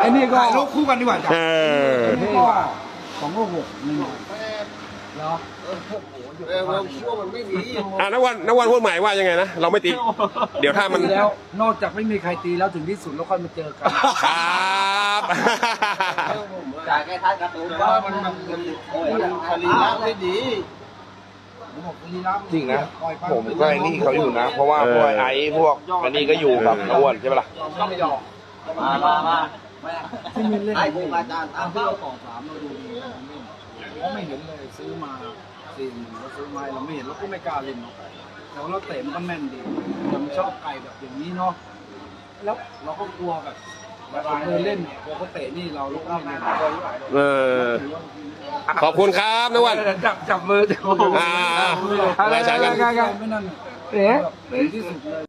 ไอ้นี่ก็ถ่ายรูปคู่กันดีกว่าจ้ะเออไอ้นี่ก็สองโลหกหนึ่งเหรออะนักวันนักวันพูดใหม่ว่ายังไงนะ เราไม่ตี เดี๋ยวถ้ามันตีแล้ว นอกจากไม่มีใครตีแล้วถึงที่สุดแล้วค่อยมาเจอกันครับจ่ายแค่ท้ายกระตุ้นว่ามันมันมันโอ้ยคดีน้ำไม่ดีผมบอกลีลา จริงนะ ผมก็ไอ้นี่เขาอยู่นะ เพราะว่าพวกไอ้พวกอันนี้ก็อยู่กับอ้วนใช่ปะล่ะต้องหยอกมามามาที่มีเล่นให้ครูอาจารย์ตาตามมที่เป้าเราต่อสามเราดูดีเราไม่เห็นเลยซื้อมาสี่หนึ่งเราซื้อมาเราไม่เห็นเราก็ไม่กล้าเล่นเนาะแต่ว่าเราเตะมันก็แม่นดีแต่มันชอบไก่แบบอย่างนี้เนาะแล้วเราก็กลัวแบบแบบเดินเล่นเนี่ยกลัวเขาเตะนี่เราเราก็ไม่เล่นเออ ขอบคุณครับนักวันจับจับมือจับมืออ่าอะไรฉันกัน ไม่นั่นเตะที่สุดเลย